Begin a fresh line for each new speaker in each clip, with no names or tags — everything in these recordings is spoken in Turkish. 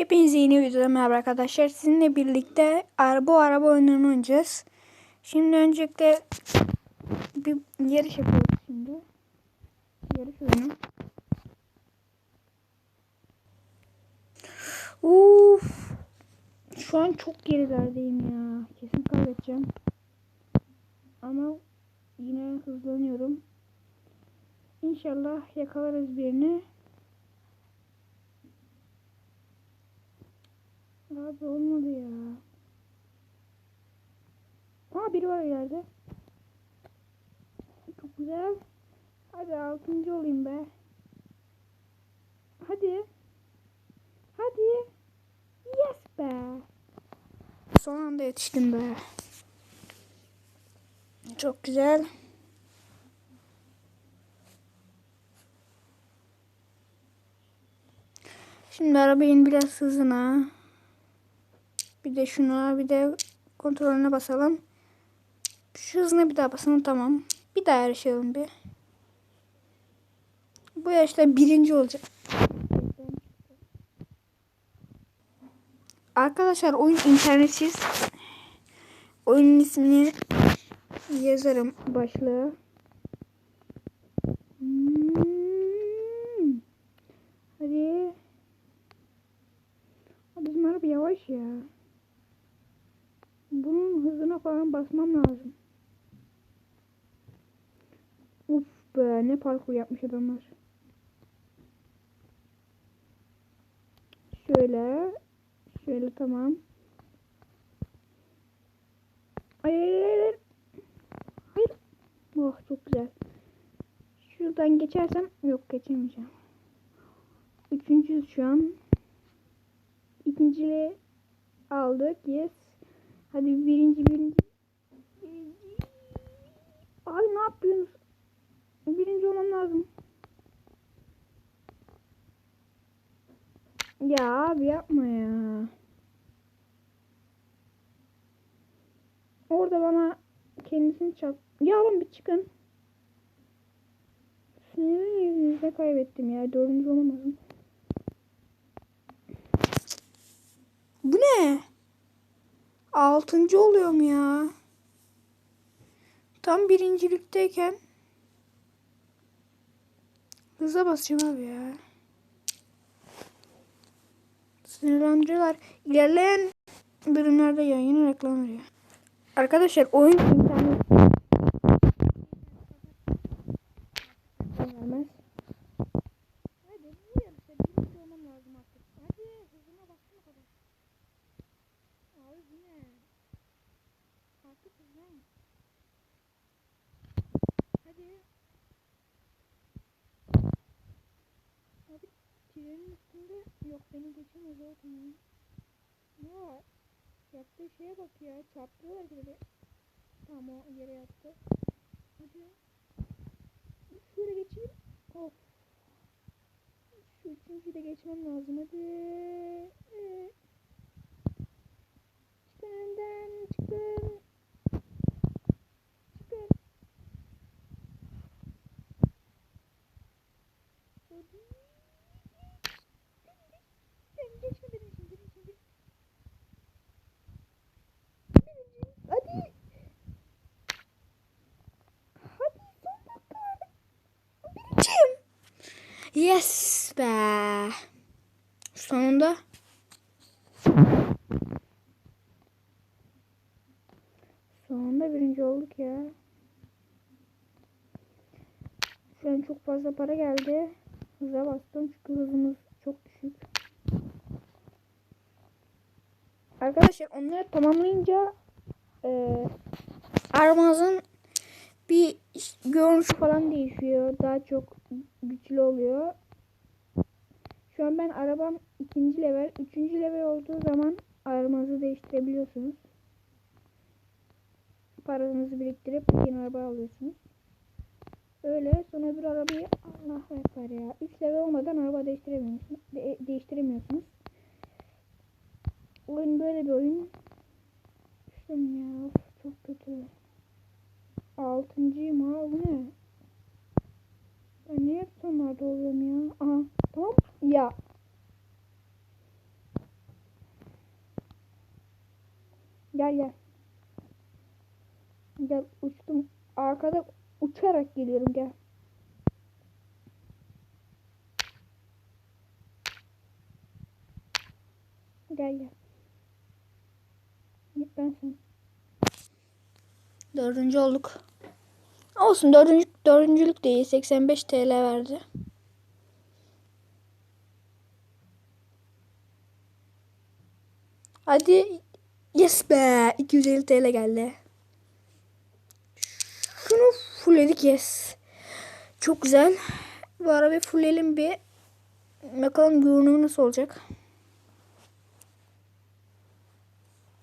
Hepinize yeni videoda merhaba arkadaşlar. Sizinle birlikte ara- bu araba oyununu oynayacağız. Şimdi öncelikle bir yarış yapıyoruz şimdi. Yarış oyunu. Uf. Şu an çok gerilerdeyim ya. Kesin kaybedeceğim. Ama yine hızlanıyorum. İnşallah yakalarız birini. Abi olmadı ya. Aa biri var ileride. Çok güzel. Hadi altıncı olayım be. Hadi. Hadi. Yes be. Son anda yetiştim be. Çok güzel. Şimdi arabayın biraz hızına. Bir de şuna bir de kontrolüne basalım. Şu hızına bir daha basalım tamam. Bir daha yarışalım bir. Bu yarışta birinci olacak. Arkadaşlar oyun internetsiz. Oyunun ismini yazarım başlığa. Hmm. Hadi. Abi Bizim araba yavaş ya. Bunun basmam lazım. Uf be ne parkur yapmış adamlar. Şöyle. Şöyle tamam. Ay ay ay ay. Hayır. Oh çok güzel. Şuradan geçersem yok geçemeyeceğim. Üçüncü şu an. İkinciliği aldık. Yes. Hadi birinci. birinci. Abi ne yapıyorsunuz? Birinci olmam lazım. Ya abi yapma ya. Orada bana kendisini çarp... Ya oğlum bir çıkın. Sinirin yüzünüzde kaybettim ya. Dördüncü olamadım. Bu ne? Altıncı oluyorum ya. Tam birincilikteyken hıza basacağım abi ya. Sinirlendiriyorlar. İlerleyen bölümlerde yayın reklam veriyor. Arkadaşlar oyun internet vermez. Hadi bu yarışta birinci olmam lazım artık. Hadi hızına baksana kadar. Abi bu ne? Artık hızlan. Hadi. Abi trenin üstünde yok beni geçemez o tamam. Ya yaptığı şeye bak ya çarptırıyorlar de. Tamam o yere yattı. Hadi. Şöyle geçeyim. Of. Şu üçüncüyü de geçmem lazım hadi. Evet. Çıkın önden. Sen geçme benim için benim için. Birinci. Hadi. Hadi son dakika. Birinciyim. Yes be. Sonunda. Sonunda birinci olduk ya. Şu an çok fazla para geldi. Hıza bastım çünkü hızımız çok düşük. Arkadaşlar onları tamamlayınca e, arabamızın bir görünüşü falan değişiyor. Daha çok güçlü oluyor. Şu an ben arabam ikinci level. Üçüncü level olduğu zaman arabanızı değiştirebiliyorsunuz. Paranızı biriktirip yeni araba alıyorsunuz. Öyle sonra bir arabayı Allah ekber ya. 3 level olmadan araba değiştiremiyorsunuz. De- değiştiremiyorsunuz. Oyun böyle bir oyun. Düştüm ya. Of, çok kötü. Altıncıyım ha. Bu ne? Ben niye hep sonlarda oluyorum ya? Aha. Tamam. Ya. Gel gel. Gel uçtum. Arkada uçarak geliyorum gel. Gel gel. Git ben sen. Dördüncü olduk. Olsun dördüncü, dördüncülük değil. 85 TL verdi. Hadi. Yes be. 250 TL geldi. Fullledik yes. Çok güzel. Bu arabayı fullleyelim bir. Bakalım görünümü nasıl olacak.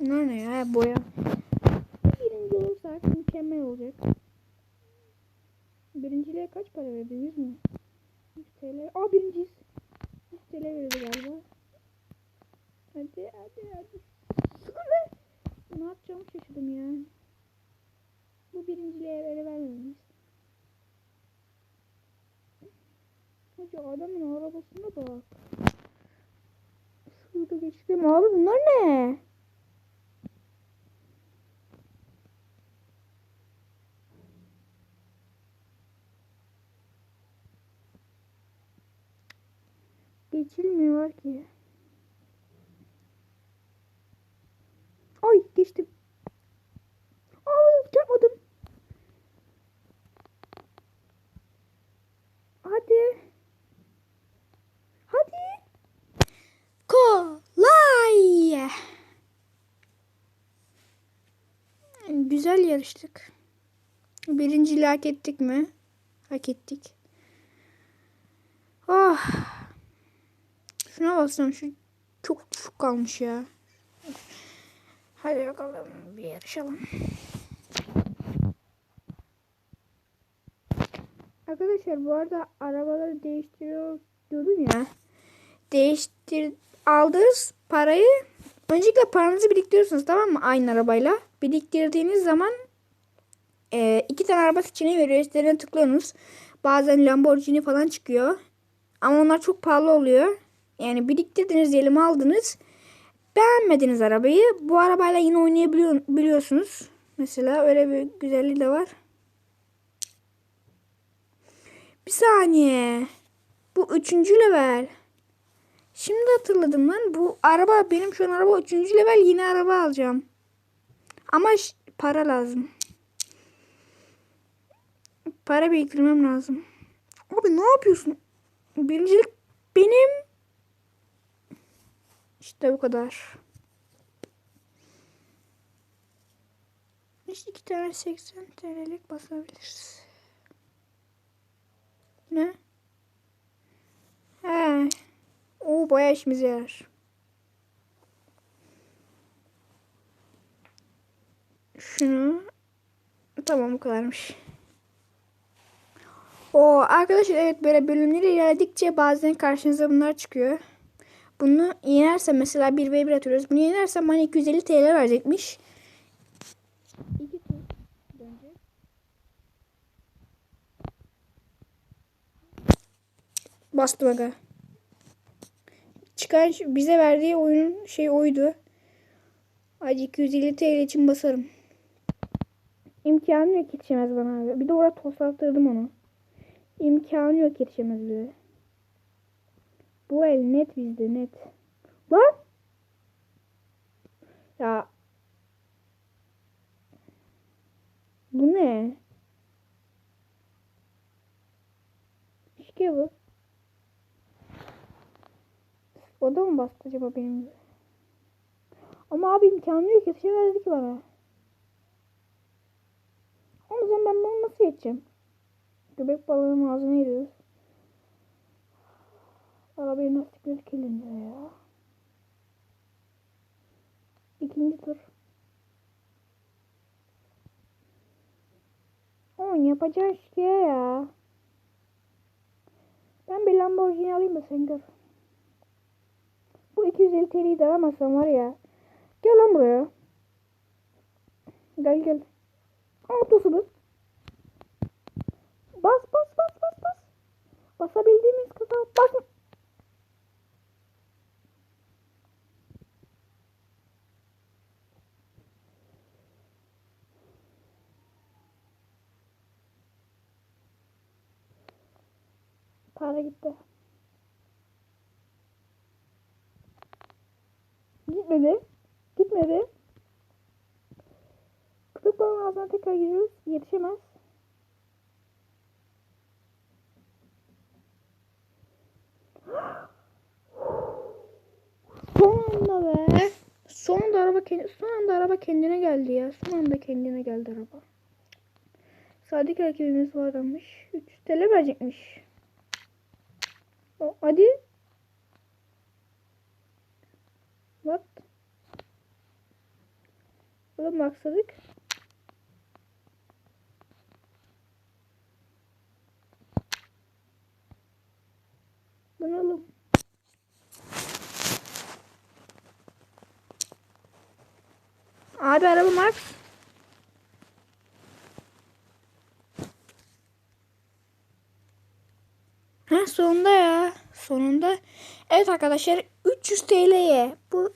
Bunlar ne ya? Boya. Birinci olursak mükemmel olacak. Birinciliğe kaç para verdi? 100 mü? 100 TL. Aa birinciyiz. 100 TL verdi galiba. Hadi hadi hadi. Sıkı Ne yapacağımı şaşırdım ya. Bu birinciliğe ele vermemeliyiz. Hadi adamın arabasına bak. Şurada geçtim abi bunlar ne? Geçilmiyor ki. Ay geçtim. Ay yapmadım. Hadi. Hadi. Kolay. Güzel yarıştık. Birinciliği hak ettik mi? Hak ettik. Oh. Şuna baksana şu çok düşük kalmış ya. Hadi bakalım bir yarışalım. Arkadaşlar bu arada arabaları değiştiriyor diyordum ya. Değiştir aldığınız parayı öncelikle paranızı biriktiriyorsunuz tamam mı? Aynı arabayla. Biriktirdiğiniz zaman e, iki tane araba seçeneği veriyor. Üstlerine tıklıyorsunuz. Bazen Lamborghini falan çıkıyor. Ama onlar çok pahalı oluyor. Yani biriktirdiniz diyelim aldınız. Beğenmediniz arabayı. Bu arabayla yine oynayabiliyorsunuz. Mesela öyle bir güzelliği de var. Bir saniye. Bu üçüncü level. Şimdi hatırladım lan. Bu araba benim şu an araba üçüncü level yine araba alacağım. Ama para lazım. Para biriktirmem lazım. Abi ne yapıyorsun? Birincilik benim. İşte bu kadar. İşte iki tane 80 TL'lik basabiliriz. Ne? He. O bayağı işimize yarar. Şunu. Tamam bu kadarmış. O arkadaşlar evet böyle bölümleri ilerledikçe bazen karşınıza bunlar çıkıyor. Bunu yenersem mesela 1v1 atıyoruz. Bunu yenersem bana 250 TL verecekmiş. İki tur dönecek. Bastım aga. Çıkan bize verdiği oyunun şey oydu. Hadi 250 TL için basarım. İmkanı yok yetişemez bana abi. Bir de orada toslattırdım onu. İmkanı yok yetişemez bize. Bu el net bizde net. Lan! Ya. Bu ne? İşte bu. O da mı bastı acaba benim? Ama abi imkanı yok yetişemezdi ki bana. Ben bunu nasıl yeteceğim? Göbek balığının ağzına giriyoruz. Arabayı lastikleri kirleniyor ya. İkinci tur. Onun yapacağı şey ya. Ben bir Lamborghini alayım da sen gör. Bu 250 TL'yi de alamazsam var ya. Gel lan buraya. Gel gel. Autosunu. Bas bas bas bas bas. Basabildiğimiz kadar basın. Para gitti. Gitmedi. Gitmedi. Kırık balığın ağzına tekrar giriyoruz. Yetişemez. Son anda be. Son anda araba kendi, son anda araba kendine geldi ya. Son anda kendine geldi araba. Sadık rakibimiz varmış. 3 TL verecekmiş. O, hadi. What? Oğlum maksadık. Oğlum? Abi araba Max. Ha sonunda ya. Sonunda. Evet arkadaşlar 300 TL'ye bu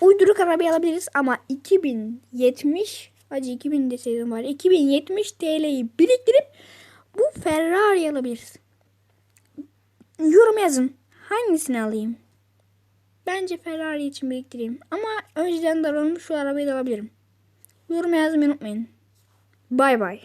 uyduruk arabayı alabiliriz ama 2070 acı 2000 deseydim var. 2070 TL'yi biriktirip bu Ferrari alabiliriz. Yorum yazın. Hangisini alayım? Bence Ferrari için biriktireyim. Ama önceden davranmış şu arabayı da alabilirim. Yorum yazmayı unutmayın. Bay bay.